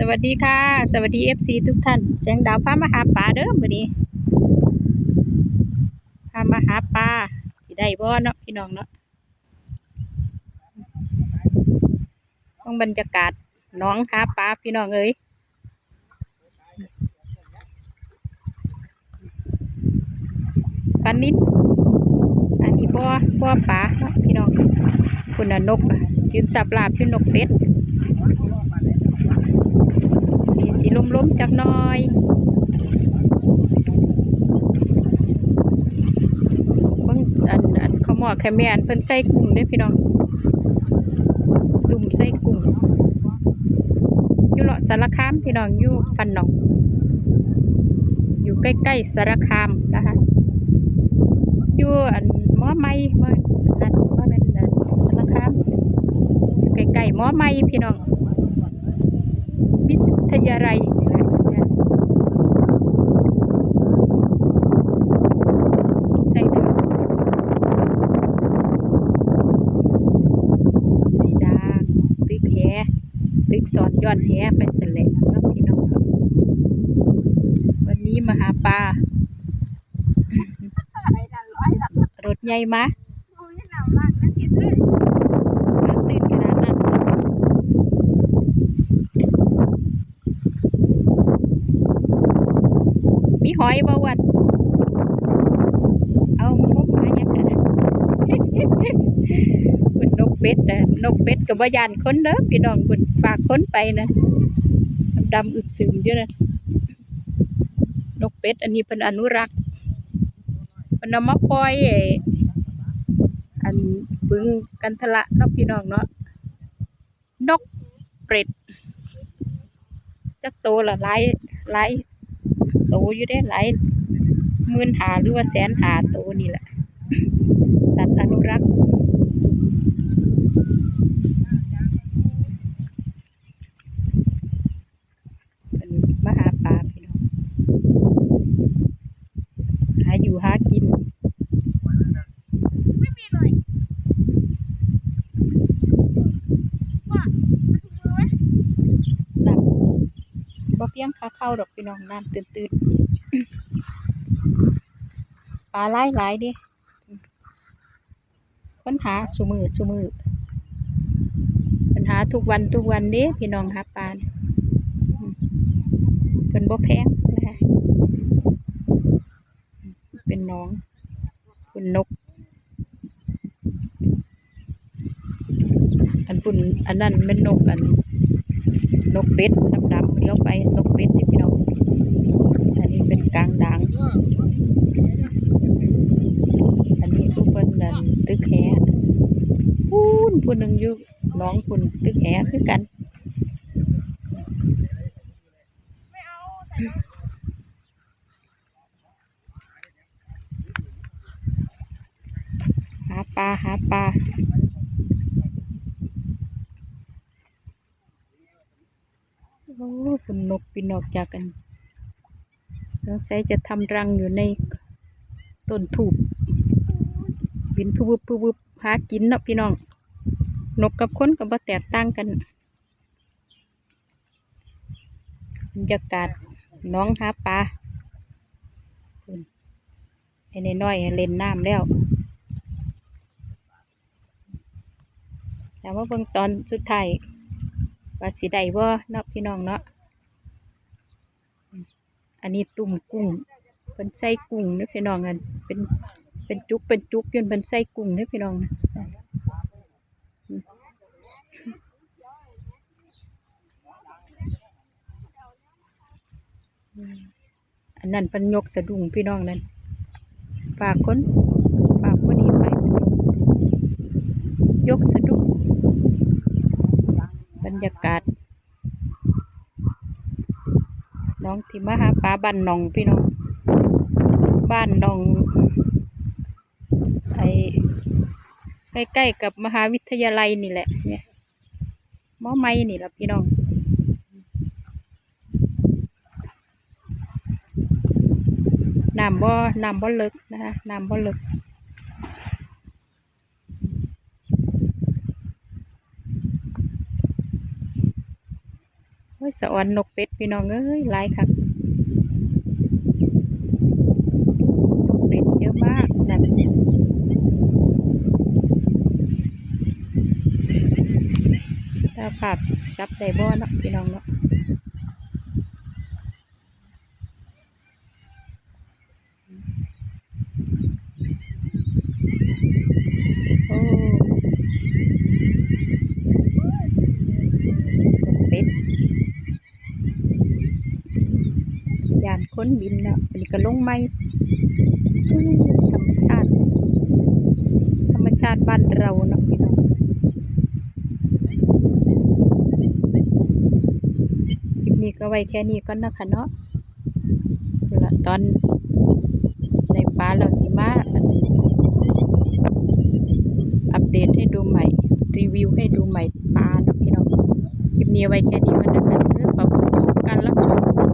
สวัสดีค่ะ สวัสดีเอฟซีทุกท่าน เสียงดาวพามาหาปลาเด้อมื้อนี้พามาหาปลาสิได้บ่เนาะพี่น้องเนาะต้องบรรยากาศน้องหาปลาพี่น้องเอ้ยปลานิดอันนี้บ่บ่ปลาเนาะพี่น้องคุณนนกยืนสับลาบอยู่นกเป็ด นี่สีลมๆจักน้อยเบิ่งอันอันขาหมอแค่แมนเพิ่นใส่กุ้งเด้พี่น้องตุ่มใส่กุ้งอยู่เลาะสารคามพี่น้องอยู่ปันหนอง อยู่ใกล้ๆสารคามนะคะอยู่อันหมอไม้บ่นั่นบ่แม่นอันสารคามอยู่ใกล้ๆหมอไม้พี่น้อง ทยาลัยนี่แหละใส่ดางใส่ดางตึกแหตึกสอนย้อนแหไปสและเนาะพี่น้องวันนี้มาหาปลารถใหญ่ม โอ้ยหนาวมากนะทิดเลย ปลาตื่นขนาดนั้น มีหอยบ่วันเอางบมายังกันนะคุณนกเป็ดนะนกเป็ดกับว่ายานคนเด้อพี่น้องคุณฝากคนไปนะดำอึบซึมอยู่นะนกเป็ด อันนี้เป็นอนุรักษ์เป็นเอามาปล่อยอ้อันบึงกันทละเนาะพี่น้องเนาะนกเป็ดจักโตละหลายหลาย โตอยู่ได้หลายหมื่นหาหรือว่าแสนหาโตนี่แหละ สัตว์อนุรักษ์เป็นมาหาปลาพี่น้อง หาอยู่หากิน ไม่มีเลยว่ามาถึงมือไหม น้ำบ่เพียงขาเข้าดอกพี่น้องน้ำตื่นๆปลาหลายหลายๆดิค้นหาสุมือสุมือปัญหาทุกวันทุกวันเด้พี่น้องหาปลาเนี่ยอืมเพิ่นบ่แพงนะคะเป็นน้องคุณนก อันพุ่นอันนั้นแม่นนกอันนกเป็ด ลี้ยวไปนกเป็ดนี่พี่น้อง อันนี้เป็นกลางด่างอันนี้ผู้เพิ่นนั่นตึกแหพูนผู้หนึ่งอยู่น้องพุ่นตึกแหคือกันไม่เอาแต่น้องหาปลาหาปลา โอ้คุณนกปีนออกจากกันสงสัยจะทำรังอยู่ในต้นถูบบินผู้บึบผู้บึบหากินเนาะพี่น้อง นกกับคนก็บ่แตกต่างกันบรรยากาศน้องหาปลาไอ้น้อยเล่นน้ำแล้วแต่ว่าเบิ่งตอนสุดท้าย ว่าสิได้บ่เนาะพี่น้องเนาะอันนี้ตุ่มกุ้งเป็นไส้กุ้งนะพี่น้องอันเป็นเป็นจุกเป็นจุกจนเป็นไส้กุ้งนะพี่น้องนะอันนั้นเป็นยกสะดุ้งพี่น้องนั่นฝากคนฝากคนนี้ไปเป็นยกสะดุ้งยกสะ รรยากาศ น้องที่มาหาปลาบ้านหนองพี่น้อง บ้านหนอง ไอใกล้ๆกับมหาวิทยาลัยนี่แหละ เนี่ยมอไม้นี่แหละพี่น้องน้ำบ่อน้ำบ่อลึกนะคะน้ำบ่อลึก อ้ยสวรรค์นกเป็ดพี่น้องเอ้ยหลายคักนกเป็ดเยอะมากนั่นถ้าภาพจับได้บ่เนาะพี่น้องเนาะโอ้นกเป็ด ย กินแล้วอันนี้ก็ลงไม้ธรรมชาติ ธรรมชาติบ้านเราเนาะพี่น้องคลิปนี้ก็ไว้แค่นี้ก่อนะคะเนาะละตอนในป่าเราสิมาอัปเดตให้ดูใหม่ รีวิวให้ดูใหม่ป่าเนาะพี่น้องคลิปนี้ไว้แค่นี้ก่อนนะขอบคะ